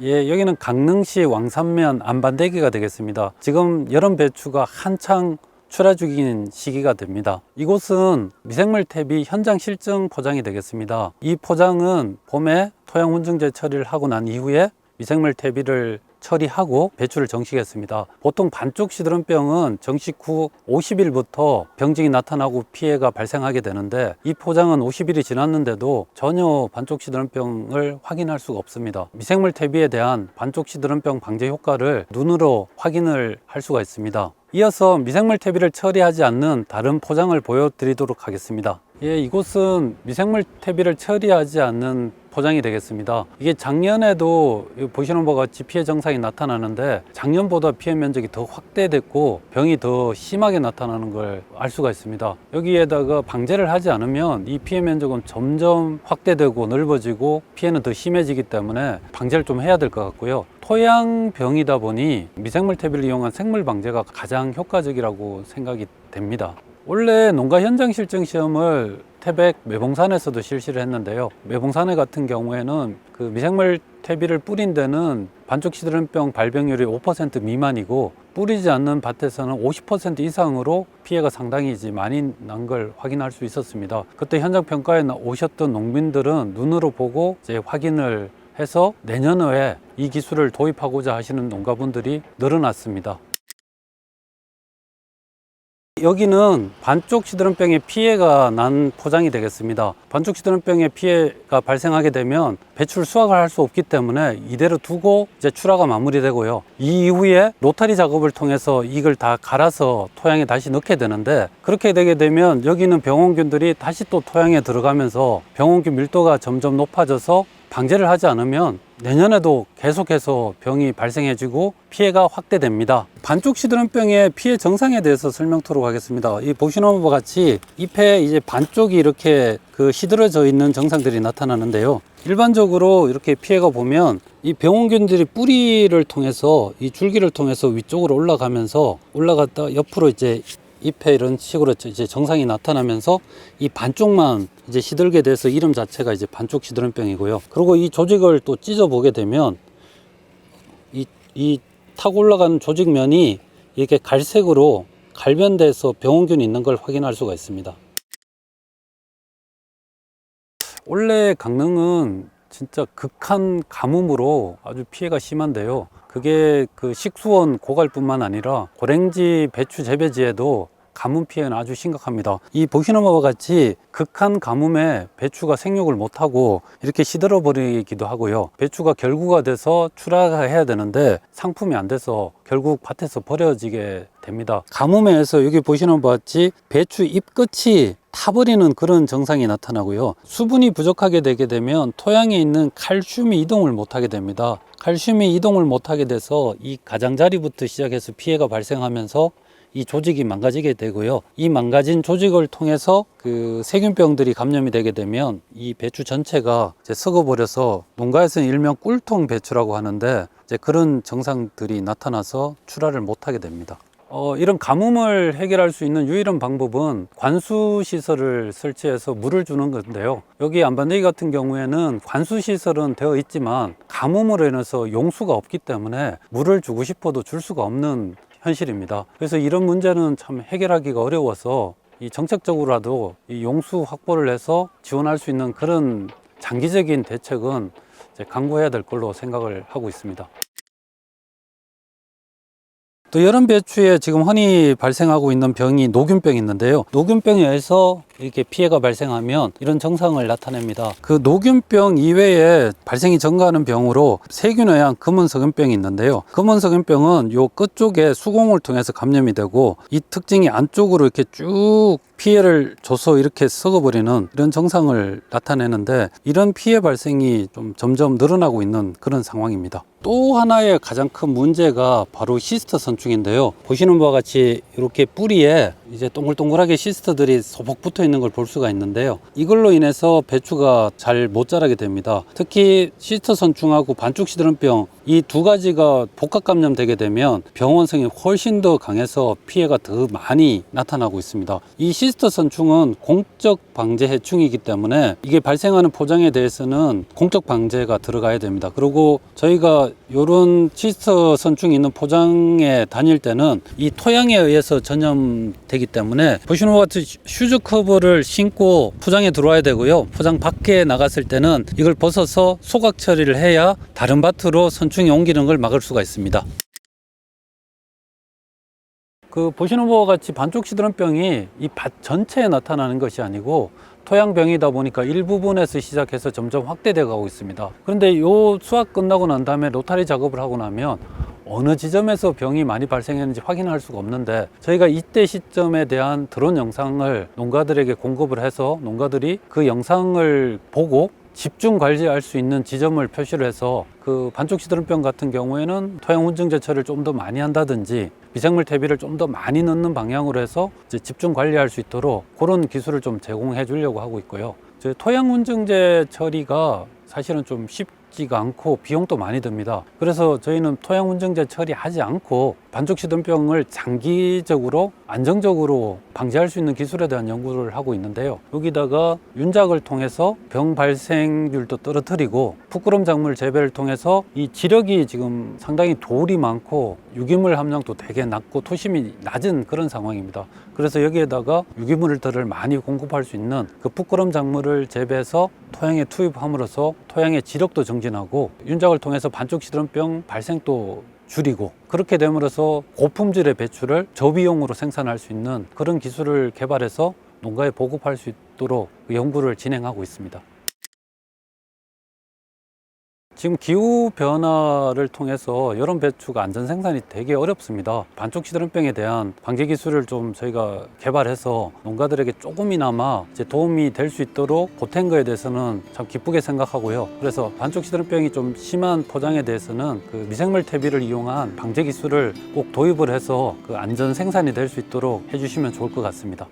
예, 여기는 강릉시 왕산면 안반대기가 되겠습니다. 지금 여름 배추가 한창 출하 중인 시기가 됩니다. 이곳은 미생물 탭이 현장 실증 포장이 되겠습니다. 이 포장은 봄에 토양 훈증제 처리를 하고 난 이후에 미생물 퇴비를 처리하고 배추를 정식했습니다. 보통 반쪽 시드름병은 정식 후 50일부터 병증이 나타나고 피해가 발생하게 되는데 이 포장은 50일이 지났는데도 전혀 반쪽 시드름병을 확인할 수가 없습니다. 미생물 퇴비에 대한 반쪽 시드름병 방제 효과를 눈으로 확인을 할 수가 있습니다. 이어서 미생물 퇴비를 처리하지 않는 다른 포장을 보여드리도록 하겠습니다. 예, 이곳은 미생물 퇴비를 처리하지 않는 포장이 되겠습니다. 이게 작년에도 이 보시는 바와 같이 피해 증상이 나타나는데 작년보다 피해 면적이 더 확대됐고 병이 더 심하게 나타나는 걸 알 수가 있습니다. 여기에다가 방제를 하지 않으면 이 피해 면적은 점점 확대되고 넓어지고 피해는 더 심해지기 때문에 방제를 좀 해야 될 것 같고요. 토양병이다 보니 미생물 퇴비를 이용한 생물 방제가 가장 효과적이라고 생각이 됩니다. 원래 농가 현장 실증 시험을 태백 매봉산에서도 실시를 했는데요. 매봉산에 같은 경우에는 그 미생물 퇴비를 뿌린 데는 반쪽 시드름병 발병률이 5% 미만이고 뿌리지 않는 밭에서는 50% 이상으로 피해가 상당히 많이 난 걸 확인할 수 있었습니다. 그때 현장 평가에 나- 오셨던 농민들은 눈으로 보고 이제 확인을 해서 내년에 이 기술을 도입하고자 하시는 농가분들이 늘어났습니다. 여기는 반쪽 시드름병의 피해가 난 포장이 되겠습니다. 반쪽 시드름병의 피해가 발생하게 되면 배출 수확을 할 수 없기 때문에 이대로 두고 이제 출하가 마무리되고요. 이 이후에 로타리 작업을 통해서 이걸 다 갈아서 토양에 다시 넣게 되는데 그렇게 되게 되면 여기는 병원균들이 다시 또 토양에 들어가면서 병원균 밀도가 점점 높아져서 방제를 하지 않으면 내년에도 계속해서 병이 발생해지고 피해가 확대됩니다. 반쪽 시드름병의 피해 정상에 대해서 설명토록 하겠습니다. 이 보시는 바와 같이 잎에 이제 반쪽이 이렇게 그 시들어져 있는 증상들이 나타나는데요. 일반적으로 이렇게 피해가 보면 이 병원균들이 뿌리를 통해서 이 줄기를 통해서 위쪽으로 올라가면서 올라갔다 옆으로 이제 잎에 이런 식으로 이제 정상이 나타나면서 이 반쪽만 이제 시들게 돼서 이름 자체가 이제 반쪽 시드름병이고요. 그리고 이 조직을 또 찢어 보게 되면 이, 이 타고 올라가는 조직면이 이렇게 갈색으로 갈변돼서 병원균이 있는 걸 확인할 수가 있습니다. 원래 강릉은 진짜 극한 가뭄으로 아주 피해가 심한데요. 그게 그 식수원 고갈뿐만 아니라 고랭지 배추 재배지에도 가뭄 피해는 아주 심각합니다. 이 보시는 바와 같이 극한 가뭄에 배추가 생육을 못하고 이렇게 시들어 버리기도 하고요. 배추가 결구가 돼서 출하해야 되는데 상품이 안 돼서 결국 밭에서 버려지게 됩니다. 가뭄에 의해서 여기 보시는 바와 같이 배추 잎 끝이 타버리는 그런 증상이 나타나고요. 수분이 부족하게 되게 되면 토양에 있는 칼슘이 이동을 못하게 됩니다. 칼슘이 이동을 못하게 돼서 이 가장자리부터 시작해서 피해가 발생하면서 이 조직이 망가지게 되고요. 이 망가진 조직을 통해서 그 세균병들이 감염이 되게 되면 이 배추 전체가 이제 썩어버려서 농가에서는 일명 꿀통 배추라고 하는데 이제 그런 증상들이 나타나서 출하를 못하게 됩니다. 어, 이런 가뭄을 해결할 수 있는 유일한 방법은 관수 시설을 설치해서 물을 주는 건데요. 여기 안반대기 같은 경우에는 관수 시설은 되어 있지만 가뭄으로 인해서 용수가 없기 때문에 물을 주고 싶어도 줄 수가 없는 현실입니다. 그래서 이런 문제는 참 해결하기가 어려워서 이 정책적으로라도 이 용수 확보를 해서 지원할 수 있는 그런 장기적인 대책은 이제 강구해야 될 걸로 생각을 하고 있습니다. 또 여름 배추에 지금 흔히 발생하고 있는 병이 녹균병이 있는데요. 녹균병에 의해서 이렇게 피해가 발생하면 이런 증상을 나타냅니다. 그 녹균병 이외에 발생이 증가하는 병으로 세균에 의한 금은석균병이 있는데요. 금은석균병은 요 끝쪽에 수공을 통해서 감염이 되고 이 특징이 안쪽으로 이렇게 쭉 피해를 줘서 이렇게 썩어버리는 이런 증상을 나타내는데 이런 피해 발생이 좀 점점 늘어나고 있는 그런 상황입니다. 또 하나의 가장 큰 문제가 바로 시스터 선충인데요. 보시는 바와 같이 이렇게 뿌리에 이제 동글동글하게 시스트들이 소복 붙어 있는 걸 볼 수가 있는데요. 이걸로 인해서 배추가 잘 못 자라게 됩니다. 특히 시스트 선충하고 반죽 시드름병 이 두 가지가 복합 감염되게 되면 병원성이 훨씬 더 강해서 피해가 더 많이 나타나고 있습니다. 이 시스트 선충은 공적 방제 해충이기 때문에 이게 발생하는 포장에 대해서는 공적 방제가 들어가야 됩니다. 그리고 저희가 이런 시스트 선충이 있는 포장에 다닐 때는 이 토양에 의해서 전염되기 때문에 보시는 것 같은 슈즈 커버를 신고 포장에 들어와야 되고요. 포장 밖에 나갔을 때는 이걸 벗어서 소각 처리를 해야 다른 밭으로 선충이 옮기는 걸 막을 수가 있습니다. 그 보시는 바와 같이 반쪽 시드름병이 이 밭 전체에 나타나는 것이 아니고 토양병이다 보니까 일부분에서 시작해서 점점 확대돼 가고 있습니다. 그런데 요 수확 끝나고 난 다음에 로타리 작업을 하고 나면 어느 지점에서 병이 많이 발생했는지 확인할 수가 없는데 저희가 이때 시점에 대한 드론 영상을 농가들에게 공급을 해서 농가들이 그 영상을 보고 집중 관리할 수 있는 지점을 표시를 해서 그 반쪽 시드름병 같은 경우에는 토양 훈증 제처를 좀더 많이 한다든지 미생물 퇴비를 좀 더 많이 넣는 방향으로 해서 집중 관리할 수 있도록 그런 기술을 좀 제공해 주려고 하고 있고요. 저 토양 훈증제 처리가 사실은 좀 쉽 지가 않고 비용도 많이 듭니다. 그래서 저희는 토양 훈증제 처리하지 않고 반죽 시든병을 장기적으로 안정적으로 방지할 수 있는 기술에 대한 연구를 하고 있는데요. 여기다가 윤작을 통해서 병 발생률도 떨어뜨리고 부끄럼 작물 재배를 통해서 이 지력이 지금 상당히 돌이 많고 유기물 함량도 되게 낮고 토심이 낮은 그런 상황입니다. 그래서 여기에다가 유기물들을 많이 공급할 수 있는 그 부끄럼 작물을 재배해서 토양에 투입함으로써 토양의 지력도 정진하고 윤작을 통해서 반죽 시드름병 발생도 줄이고 그렇게 됨으로써 고품질의 배추를 저비용으로 생산할 수 있는 그런 기술을 개발해서 농가에 보급할 수 있도록 연구를 진행하고 있습니다. 지금 기후 변화를 통해서 여름 배추가 안전 생산이 되게 어렵습니다. 반쪽 시드름병에 대한 방제 기술을 좀 저희가 개발해서 농가들에게 조금이나마 도움이 될 수 있도록 보탠 거에 대해서는 참 기쁘게 생각하고요. 그래서 반쪽 시드름병이 좀 심한 포장에 대해서는 그 미생물 퇴비를 이용한 방제 기술을 꼭 도입을 해서 그 안전 생산이 될 수 있도록 해주시면 좋을 것 같습니다.